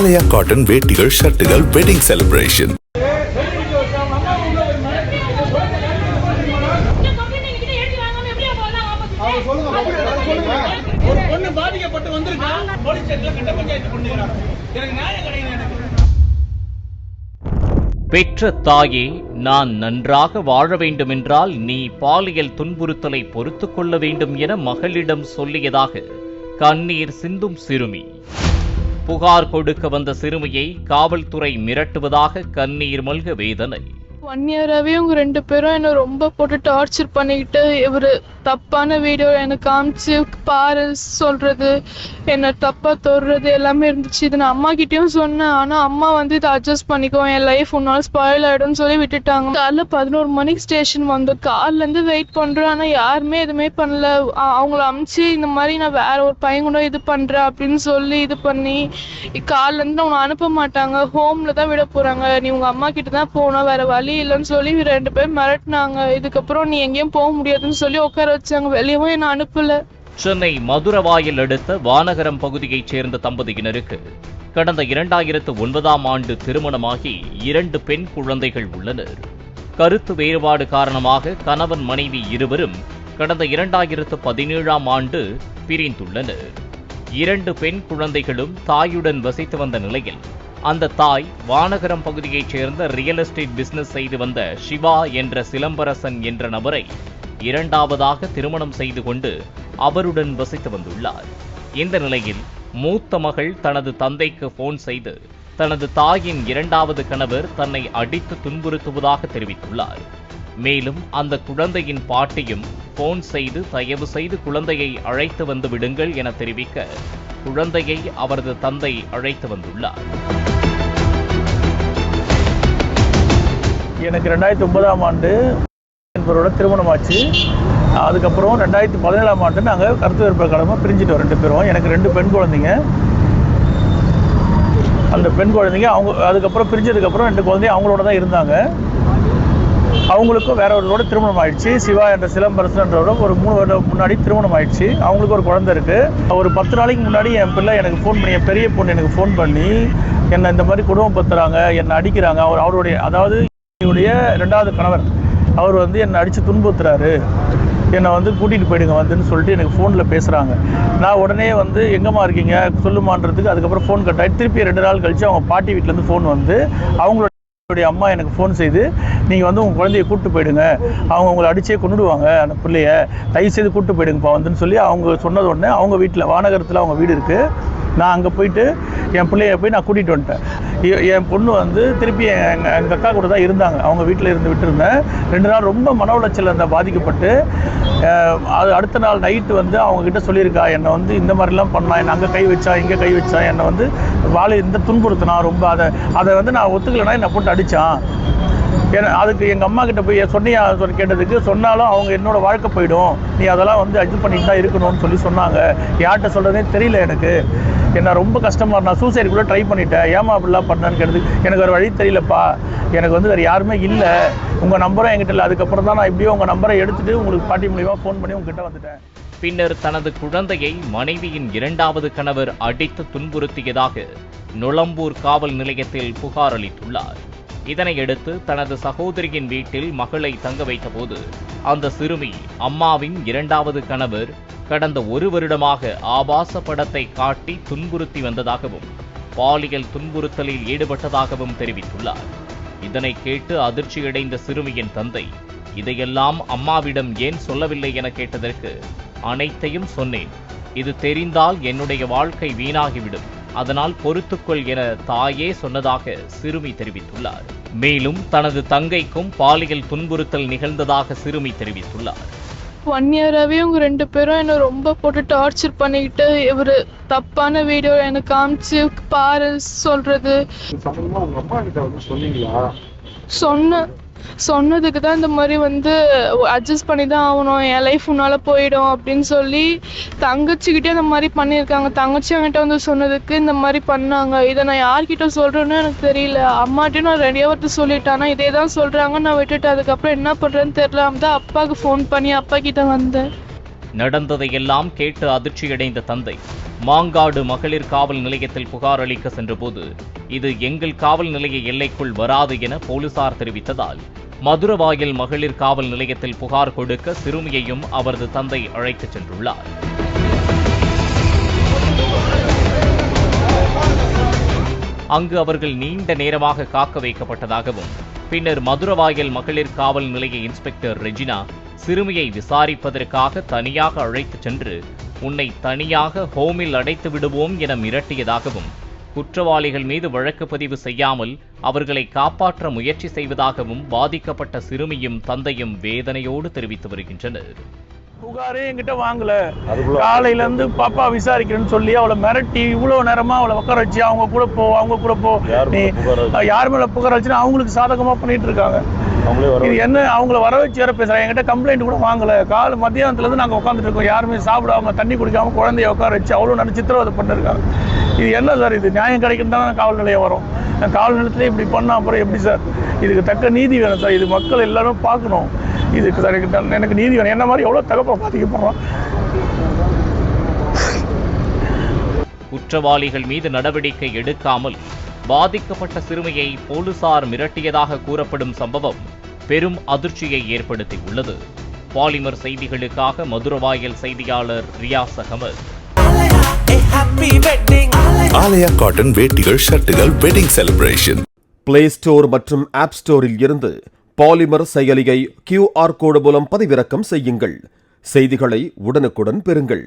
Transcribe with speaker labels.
Speaker 1: ஆலயா cotton வேட்டிகள் ஷர்ட்டுகள் wedding celebration
Speaker 2: பாதிக்கப்பட்டு போலீஸ் ஸ்டேஷன்ல கட்ட பஞ்சாயத்து எனக்கு நியாயம் கிடையாது எனக்கு
Speaker 3: பெற்ற தாயே நான் நன்றாக வாழ வேண்டுமென்றால் நீ பாலியல் துன்புறுத்தலை பொறுத்துக் கொள்ள வேண்டும் என மகளிடம் சொல்லியதாக கண்ணீர் சிந்தும் சிறுமி. புகார் கொடுக்க வந்த சிறுமியை காவல்துறை மிரட்டுவதாக கண்ணீர் மல்க வேதனை.
Speaker 4: ஒன் இயராகவே இவங்க ரெண்டு பேரும் என்னை ரொம்ப போட்டு டார்ச்சர் பண்ணிக்கிட்டு இவர் தப்பான வீடியோ எனக்கு காமிச்சு பாரு சொல்றது என்னை தப்பா தொடுறது எல்லாமே இருந்துச்சு. இது நான் அம்மா கிட்டயும் சொன்னேன். ஆனா அம்மா வந்து இதை அட்ஜஸ்ட் பண்ணிக்கோ என் லைஃப் உன்னால ஸ்பாயில் ஆகிடும்னு சொல்லி விட்டுட்டாங்க. காலைல பதினோரு மணிக்கு ஸ்டேஷன் வந்தோம் காலைல இருந்து வெயிட் பண்ணுறேன் ஆனா யாருமே எதுவுமே பண்ணல. அவங்கள அமுச்சு இந்த மாதிரி நான் வேற ஒரு பையன் கூட இது பண்றேன் அப்படின்னு சொல்லி இது பண்ணி காலைல இருந்து அவங்க அனுப்ப மாட்டாங்க. ஹோம்ல தான் விட போறாங்க. நீ உங்க அம்மா கிட்ட தான் போனோம் வேற வழி இல்லைன்னு சொல்லி ரெண்டு பேரும் மிரட்டினாங்க. இதுக்கப்புறம் நீ எங்கேயும் போக முடியாதுன்னு சொல்லி உட்கார வச்சாங்க. வெளியவும் என்ன அனுப்பல.
Speaker 3: சென்னை மதுரவாயில் அடுத்த வானகரம் பகுதியைச் சேர்ந்த தம்பதியினருக்கு கடந்த இரண்டாயிரத்து ஒன்பதாம் ஆண்டு திருமணமாகி இரண்டு பெண் குழந்தைகள் உள்ளனர். கருத்து வேறுபாடு காரணமாக கணவன் மனைவி இருவரும் கடந்த இரண்டாயிரத்து பதினேழாம் ஆண்டு பிரிந்துள்ளனர். இரண்டு பெண் குழந்தைகளும் தாயுடன் வசித்து வந்த நிலையில் அந்த தாய் வானகரம் பகுதியைச் சேர்ந்த ரியல் எஸ்டேட் பிசினஸ் செய்து வந்த சிவா என்ற சிலம்பரசன் என்ற நபரை இரண்டாவதாக திருமணம் செய்து கொண்டு அவருடன் வசித்து வந்துள்ளார். இந்த நிலையில் மூத்த மகள் தனது தந்தைக்கு போன் செய்து தனது தாயின் இரண்டாவது கணவர் தன்னை அடித்து துன்புறுத்துவதாக தெரிவித்துள்ளார். மேலும் அந்த குழந்தையின் பாட்டியும் போன் செய்து தயவு செய்து குழந்தையை அழைத்து வந்து விடுங்கள் என தெரிவிக்க குழந்தையை அவரது தந்தை அழைத்து வந்துள்ளார்.
Speaker 5: எனக்கு ரெண்டாயிரத்தி ஒன்பதாம் ஆண்டு என்பவரோட திருமணம் ஆச்சு அதுக்கப்புறம் ரெண்டாயிரத்தி பதினேழாம் ஆண்டு நாங்கள் கருத்து வேறுபாடு கிழமை பிரிஞ்சிட்டோம் ரெண்டு பேரும். எனக்கு ரெண்டு பெண் குழந்தைங்க. அந்த பெண் குழந்தைங்க அவங்க அதுக்கப்புறம் பிரிஞ்சதுக்கப்புறம் ரெண்டு குழந்தைங்க அவங்களோட தான் இருந்தாங்க. அவங்களுக்கும் வேற ஒருவரோட திருமணம் ஆயிடுச்சு சிவா என்ற சிலம்பரசன்றவரோட ஒரு மூணு வருடம் முன்னாடி திருமணம் ஆயிடுச்சு அவங்களுக்கு ஒரு குழந்தை இருக்கு. ஒரு பத்து நாளைக்கு முன்னாடி என் பிள்ளை எனக்கு ஃபோன் பண்ணி என் பெரிய பொண்ணு எனக்கு ஃபோன் பண்ணி என்னை இந்த மாதிரி குடும்பம் பத்துறாங்க என்னை அடிக்கிறாங்க. அவர் அவருடைய அதாவது என்னுடைய ரெண்டாவது கணவர் அவர் வந்து என்னை அடித்து துன்புறுத்துறாரு. என்னை வந்து கூட்டிகிட்டு போயிடுங்க வந்துன்னு சொல்லிட்டு எனக்கு ஃபோனில் பேசுகிறாங்க நான் உடனே வந்து எங்கம்மா இருக்கீங்க? சொல்லுமான்றதுக்கு அதுக்கப்புறம் ஃபோன் கட் ஆகி திருப்பி ரெண்டு நாள் கழித்து அவங்க பாட்டி வீட்டிலேருந்து ஃபோன் வந்து அவங்களோட என்னுடைய அம்மா எனக்கு ஃபோன் செய்து நீங்கள் வந்து உங்கள் குழந்தைய கூப்பிட்டு போயிடுங்க. அவங்க உங்களை அடிச்சே கொண்டுடுவாங்க அந்த பிள்ளைய. தயவு செய்து கூப்பிட்டு போயிடுங்கப்பா. வந்துன்னு சொல்லி அவங்க சொன்னது உடனே அவங்க வீட்டில் வானகரத்தில் அவங்க வீடு இருக்குது நான் அங்கே போயிட்டு என் பிள்ளைய போய் நான் கூட்டிகிட்டு வந்துட்டேன். எ- என் பொண்ணு வந்து திருப்பி எங்கள் எங்கள் அக்கா கூட தான் இருந்தாங்க. அவங்க வீட்டில் இருந்து விட்டுருந்தேன். ரெண்டு நாள் ரொம்ப மன உளைச்சல் அந்த பாதிக்கப்பட்டு அது அடுத்த நாள் நைட்டு வந்து அவங்கக்கிட்ட சொல்லியிருக்கா என்னை வந்து இந்த மாதிரிலாம் பண்ணா என்னை அங்கே கை வச்சா இங்கே கை வச்சா என்னை வந்து வாழை இந்த துன்புறுத்தினா ரொம்ப அதை அதை வந்து நான் ஒத்துக்கலைன்னா என்னை போட்டு அடித்தான் ஏன்னா அதுக்கு எங்கள் அம்மா கிட்ட போய் சொன்னியா சொல்லி கேட்டதுக்கு சொன்னாலும் அவங்க என்னோட வாழ்க்கை போயிடும். நீ அதெல்லாம் வந்து அட்ஜஸ்ட் பண்ணிட்டு தான் இருக்கணும்னு சொல்லி சொன்னாங்க. யார்கிட்ட சொல்கிறதே தெரியல எனக்கு. என்ன ரொம்ப கஷ்டமாக நான் சூசைட் கூட ட்ரை பண்ணிட்டேன். ஏமா அப்படிலாம் பண்ணேன்னு கேட்டது எனக்கு ஒரு வழி தெரியலப்பா. எனக்கு வந்து வேறு யாருமே இல்லை. உங்கள் நம்பரும் என்கிட்ட இல்லை. அதுக்கப்புறம் தான் நான் இப்படியோ உங்கள் நம்பரை எடுத்துகிட்டு உங்களுக்கு பாட்டி மூலியமாக ஃபோன் பண்ணி உங்ககிட்ட வந்துட்டேன்.
Speaker 3: பின்னர் தனது குழந்தையை மனைவியின் இரண்டாவது கணவர் அடித்து துன்புறுத்தியதாக நுளம்பூர் காவல் நிலையத்தில் புகார் அளித்துள்ளார். இதனையடுத்து தனது சகோதரியின் வீட்டில் மகளை தங்க வைத்தபோது அந்த சிறுமி அம்மாவின் இரண்டாவது கணவர் கடந்த ஒரு வருடமாக ஆபாச படத்தை காட்டி துன்புறுத்தி வந்ததாகவும் பாலியல் துன்புறுத்தலில் ஈடுபட்டதாகவும் தெரிவித்துள்ளார். இதனை கேட்டு அதிர்ச்சியடைந்த சிறுமியின் தந்தை இதையெல்லாம் அம்மாவிடம் ஏன் சொல்லவில்லை என கேட்டதற்கு அனைத்தையும் சொன்னேன். இது தெரிந்தால் என்னுடைய வாழ்க்கை வீணாகிவிடும். அதனால் பொறுத்துக்கொள் என தாயே சொன்னதாக சிறுமி தெரிவித்துள்ளார். மேலும் தனது தங்கைக்கும் பாலியல் துன்புறுத்தல் நிகழ்ந்ததாக சிறுமி தெரிவித்துள்ளார்.
Speaker 4: ஒன் இயராகவே இவங்க ரெண்டு பேரும் என்னை ரொம்ப போட்டு டார்ச்சர் பண்ணிக்கிட்டு இவர் தப்பான வீடியோ எனக்கு காமிச்சு பாரு சொல்றது.
Speaker 6: சம்பந்தமா உங்க அம்மா கிட்ட வந்து சொன்னீங்களா?
Speaker 4: சொன்ன சொன்னதுக்கு தான் இந்த மாதிரி வந்து அட்ஜஸ்ட் பண்ணி தான் ஆகணும். என் லைஃப் உன்னால போயிடும் அப்படின்னு சொல்லி தங்கச்சிக்கிட்டே இந்த மாதிரி பண்ணியிருக்காங்க. தங்கச்சி என்கிட்ட வந்து சொன்னதுக்கு இந்த மாதிரி பண்ணாங்க. இதை நான் யார்கிட்ட சொல்றேன்னு எனக்கு தெரியல. அம்மாட்டையும் நான் ரெடியாக வந்து சொல்லிட்டேன் ஆனால் இதே தான் சொல்கிறாங்க நான் விட்டுட்டு அதுக்கப்புறம் என்ன பண்றேன்னு தெரியல. தான் அப்பாவுக்கு ஃபோன் பண்ணி அப்பா கிட்ட வந்தேன்.
Speaker 3: நடந்ததையெல்லாம் கேட்டு அதிர்ச்சியடைந்த தந்தை. மாங்காடு மகளிர் காவல் நிலையத்தில் புகார் அளிக்க சென்றபோது இது எங்கள் காவல் நிலைய எல்லைக்குள் வராது என போலீசார் தெரிவித்ததால் மதுரவாயில் மகளிர் காவல் நிலையத்தில் புகார் கொடுக்க சிறுமியையும் அவரது தந்தை அழைத்துச் சென்றுள்ளார். அங்கு அவர்கள் நீண்ட நேரமாக காக்க வைக்கப்பட்டதாகவும் பின்னர் மதுரவாயல் மகளிர் காவல் நிலைய இன்ஸ்பெக்டர் ரெஜினா சிறுமியை விசாரிப்பதற்காக தனியாக அழைத்துச் சென்று உன்னை தனியாக ஹோமில் அடைத்து விடுவோம் என மிரட்டியதாகவும் குற்றவாளிகள் மீது வழக்கு பதிவு செய்யாமல் அவர்களை காப்பாற்ற முயற்சி செய்வதாகவும் பாதிக்கப்பட்ட சிறுமியும் தந்தையும் வேதனையோடு தெரிவித்து வருகின்றனர்.
Speaker 5: புகாரே என்கிட்ட வாங்கல. காலையில இருந்து பாப்பா விசாரிக்கிறேன்னு சொல்லி அவளை மிரட்டி இவ்வளவு நேரமா அவளை உட்கார வச்சு அவங்க கூட போ அவங்க கூட போ.
Speaker 6: யார் மேல புகார்
Speaker 5: வச்சுன்னா அவங்களுக்கு சாதகமா பண்ணிட்டு இருக்காங்க. இது என்ன அவங்கள வர வச்சு வேற பேசுறாங்க. என்கிட்ட கம்ப்ளைண்ட் கூட வாங்கல. கால மத்தியானத்துல இருந்து நாங்க உட்காந்துட்டு இருக்கோம் யாருமே சாப்பிடாம தண்ணி குடிக்காம குழந்தைய உட்கார வச்சு அவ்வளவு நல்ல சித்திரவதை பண்ணிருக்காங்க. இது என்ன சார் இது? நியாயம் கிடைக்கும் தானே காவல் நிலையம் வரும். காவல் நிலையத்துல இப்படி பண்ணா அப்புறம் எப்படி சார்? இதுக்கு தக்க நீதி வேணும் சார். இது மக்கள் எல்லாரும் பார்க்கணும். இதுக்கு சார் எனக்கு- எனக்கு நீதி வேணும். என்ன மாதிரி எவ்வளவு தகப்ப பாதிக்கப்படுறோம்
Speaker 3: குற்றவாளிகள் மீது நடவடிக்கை எடுக்காமல் பாதிக்கப்பட்ட சிறுமியை போலீசார் மிரட்டியதாக கூறப்படும் சம்பவம் பெரும் அதிர்ச்சியை ஏற்படுத்தியுள்ளது. பாலிமர் செய்திகளுக்காக மதுரவாயல் செய்தியாளர் ரியாஸ் அகமது.
Speaker 1: ஆலயா காட்டன் வேட்டிகள் ஷர்ட்டுகள் வெட்டிங் செலிப்ரேஷன்
Speaker 7: பிளே ஸ்டோர் மற்றும் ஆப் ஸ்டோரில் இருந்து பாலிமர் செயலியை கியூஆர் கோடு மூலம் பதிவிறக்கம் செய்யுங்கள். செய்திகளை உடனுக்குடன் பெறுங்கள்.